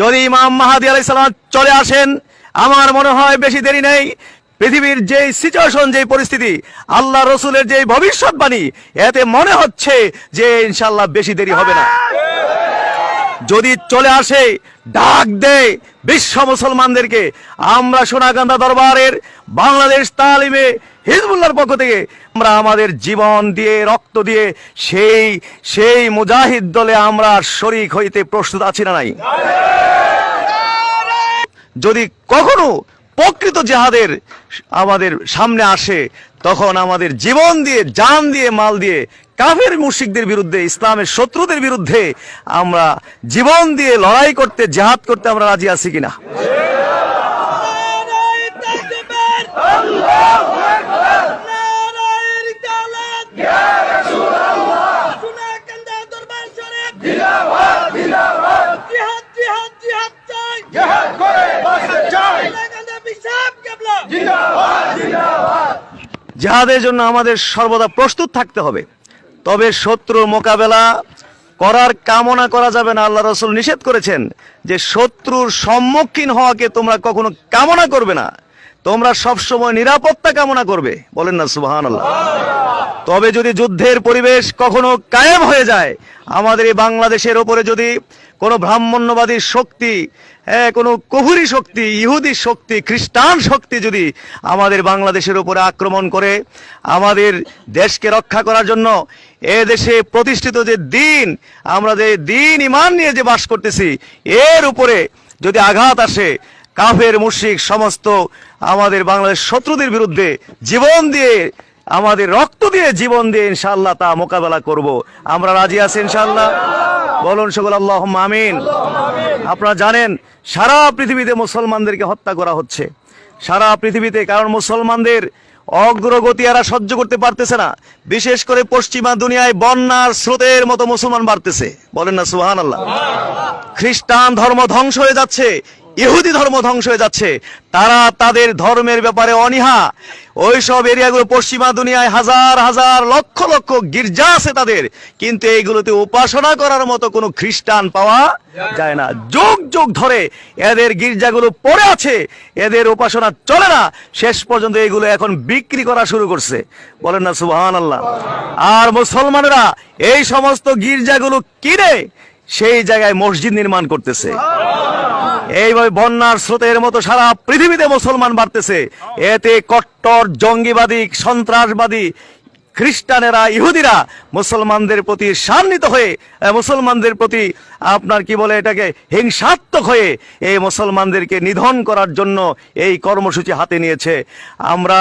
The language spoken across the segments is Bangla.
যদি ইমাম মাহাদি আলাই সালাম চলে আসেন, আমার মনে হয় বেশি দেরি নেই। পৃথিবীর যেই সিচুয়েশন যেই পরিস্থিতি, আল্লাহ রসুলের যেই ভবিষ্যৎবাণী, এতে মনে হচ্ছে যে ইনশাল্লাহ বেশি দেরি হবে না। যদি চলে আসে, ডাক দেয় বিশ্ব মুসলমানদেরকে। আমরা সোনাকান্দা দরবারের বাংলাদেশ তালিমে হিজবুল্লাহর পক্ষ থেকে আমরা আমাদের জীবন দিয়ে, রক্ত দিয়ে সেই সেই মুজাহিদ দলে আমরা শরিক হইতে প্রস্তুত আছি না নাই? যদি কখনো প্রকৃত জেহাদের আমাদের সামনে আসে, তখন আমাদের জীবন দিয়ে, জান দিয়ে, মাল দিয়ে কাফের মুশিকদের বিরুদ্ধে, ইসলামের শত্রুদের বিরুদ্ধে আমরা জীবন দিয়ে লড়াই করতে, জেহাদ করতে আমরা রাজি আছি কিনা? জেহাদের জন্য আমাদের সর্বদা প্রস্তুত থাকতে হবে। তবে শত্রুর মোকাবেলা করার কামনা করা যাবে না, আল্লাহ রসুল নিষেধ করেছেন যে শত্রুর সম্মুখীন হওয়াকে তোমরা কখনো কামনা করবে না। তোমরা সবসময় নিরাপত্তা কামনা করবে। বলেন না সুবাহান আল্লাহ তবে যদি যুদ্ধের পরিবেশ কখনো কায়েম হয়ে যায়, আমাদের এই বাংলাদেশের ওপরে যদি কোনো ব্রাহ্মণ্যবাদী শক্তি হ্যাঁ কোনো কুহুরি শক্তি, ইহুদি শক্তি, খ্রিস্টান শক্তি যদি আমাদের বাংলাদেশের উপরে আক্রমণ করে, আমাদের দেশকে রক্ষা করার জন্য এ দেশে প্রতিষ্ঠিত যে দিন, আমরা যে দিন ইমান নিয়ে যে বাস করতেছি, এর উপরে যদি আঘাত আসে, কাফের, মুশরিক সমস্ত আমাদের বাংলাদেশ শত্রুদের বিরুদ্ধে জীবন দিয়ে, আমাদের রক্ত দিয়ে জীবন দিয়ে ইনশাল্লাহ তা মোকাবেলা করব। আমরা রাজি আছি ইনশাআল্লাহ? বলুন সকল আল্লাহ আমিন। আপনারা জানেন, সারা পৃথিবীতে মুসলমানদেরকে হত্যা করা হচ্ছে। সারা পৃথিবীতে, কারণ মুসলমানদের অগ্রগতি আর সহ্য করতে পারতেছে না। বিশেষ করে পশ্চিমা দুনিয়ায় বন্যার স্রোতের মতো মুসলমান বাড়তেছে। বলেন না সুহান আল্লাহ খ্রিস্টান ধর্ম ধ্বংস হয়ে যাচ্ছে। ইহুদি ধর্ম ধ্বংস হয়ে যাচ্ছে। তারা তাদের ধর্মের ব্যাপারে অনীহা। ওই সব এরিয়াগুলো পশ্চিমা দুনিয়ায় হাজার হাজার, লক্ষ লক্ষ গির্জা আছে তাদের। কিন্তু এইগুলোতে উপাসনা করার মতো কোনো খ্রিস্টান পাওয়া যায় না। যুগ যুগ ধরে এদের গির্জাগুলো পড়ে আছে। এদের উপাসনা চলে না। শেষ পর্যন্ত এগুলো এখন বিক্রি করা শুরু করছে। বলেন না সুবহান আল্লাহ আর মুসলমানেরা এই সমস্ত গির্জাগুলো কিনে সেই জায়গায় মসজিদ নির্মাণ করতেছে। এইভাবে বন্যার স্রোতের মতো সারা পৃথিবীতে মুসলমান বাড়তেছে। এতে কট্টর, জঙ্গিবাদী, সন্ত্রাসবাদী, খ্রিস্টানেরা, ইহুদিরা মুসলমানদের প্রতি সান্বিত হয়ে মুসলমানদের প্রতি আপনার কি বলে এটাকে, হিংসাত্মক হয়ে এই মুসলমানদেরকে নিধন করার জন্য এই কর্মসূচি হাতে নিয়েছে। আমরা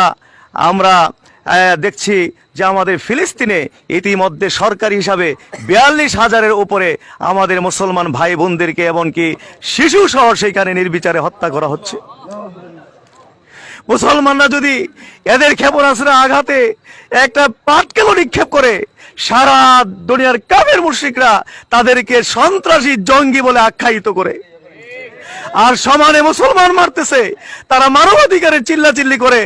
আমরা দেখছি যে আমাদের ফিলিস্তিনে ইতিমধ্যে সরকারি হিসাবে বিয়াল্লিশ হাজারের উপরে আমাদের মুসলমান ভাই বোনদেরকে এমনকি শিশু সহ সেইখানে নির্বিচারে হত্যা করা হচ্ছে। মুসলমানরা যদি এদের ক্ষেপণাস্ত্রের আঘাতে একটা পাটকেলো নিক্ষেপ করে, সারা দুনিয়ার কাবের মুশ্রিকরা তাদেরকে সন্ত্রাসী জঙ্গি বলে আখ্যায়িত করে। আর সমানে মুসলমান মারতেছে। তারা মানবাধিকারের চিল্লাচিল্লি করে।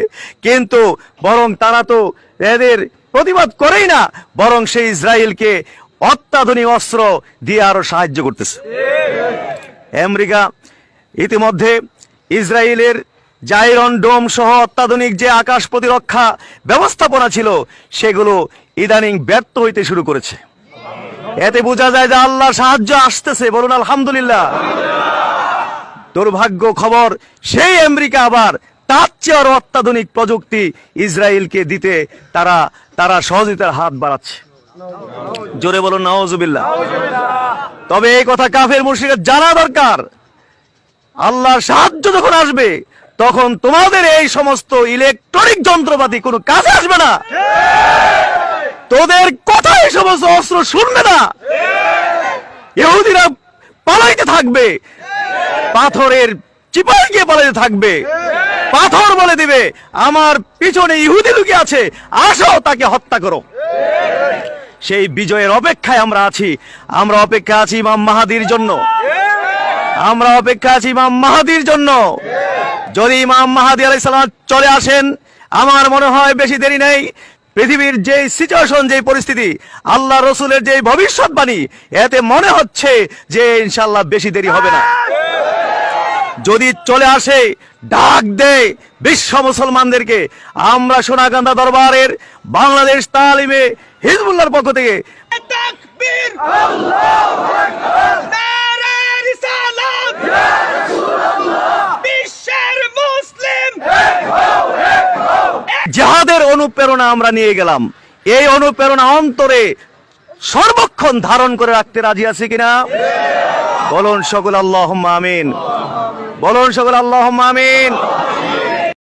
কিন্তু বরং তারা তো এদের প্রতিবাদ করেই না, বরং সেই ইসরায়েলকে অত্যাধুনিক অস্ত্র দিয়ে আরও সাহায্য করতেছে। আমেরিকা ইতিমধ্যে ইসরায়েলের জাইরন ডোম সহ অত্যাধুনিক যে আকাশ প্রতিরক্ষা ব্যবস্থাপনা ছিল, সেগুলো ইদানিং ব্যর্থ হইতে শুরু করেছে। এতে বোঝা যায় যে আল্লাহ সাহায্য আসতেছে। বলুন, আলহামদুলিল্লাহ। দুর্ভাগ্য খবর, সেই আমেরিকা আবার তার চেয়ে আরও অত্যাধুনিক প্রযুক্তি ইসরায়েলকে দিতে তারা তারা সহযোগিতার হাত বাড়াচ্ছে। জোরে বলুন নওয়াজুবিল্লাহ তবে এই কথা কাফের মুর্শিদের জানা দরকার। আল্লাহর সাহায্য যখন আসবে, তখন তোমাদের এই সমস্ত ইলেকট্রনিক যন্ত্রপাতি কোনো কাজে আসবে না। তোদের কথা এই সমস্ত অস্ত্র শুনবে না। ইহুদিরা পালাইতে থাকবে। পাথরের চিপাই গিয়ে পালাইতে থাকবে। পাথর বলে দিবে আমার পিছনে ইহুদি লুকিয়ে আছে আসো তাকে হত্যা করো। সেই বিজয়ের অপেক্ষায় আমরা আছি। আমরা অপেক্ষা আছি ইমাম মাহাদির জন্য। আমরা অপেক্ষা আছি ইমাম মাহাদির জন্য। যদি ইমাম মাহাদি আলাইসালাম চলে আসেন আমার মনে হয় বেশি দেরি নেই। পৃথিবীর যে সিচুয়েশন যে পরিস্থিতি আল্লাহ রসুলের যে ভবিষ্যৎবাণী এতে মনে হচ্ছে যে ইনশাল্লাহ বেশি দেরি হবে না। যদি চলে আসে ডাক দেয় বিশ্ব মুসলমানদেরকে। আমরা সোনাকান্দা দরবারের বাংলাদেশ তালিমে হিজবুল্লাহর পক্ষ থেকে যাহাদের অনুপ্রেরণা আমরা নিয়ে গেলাম এই অনুপ্রেরণা অন্তরে সর্বক্ষণ ধারণ করে রাখতে রাজি আছি কিনা? বলুন সকল আল্লাহ আমিন। বলুন সকল আল্লাহ আমিন।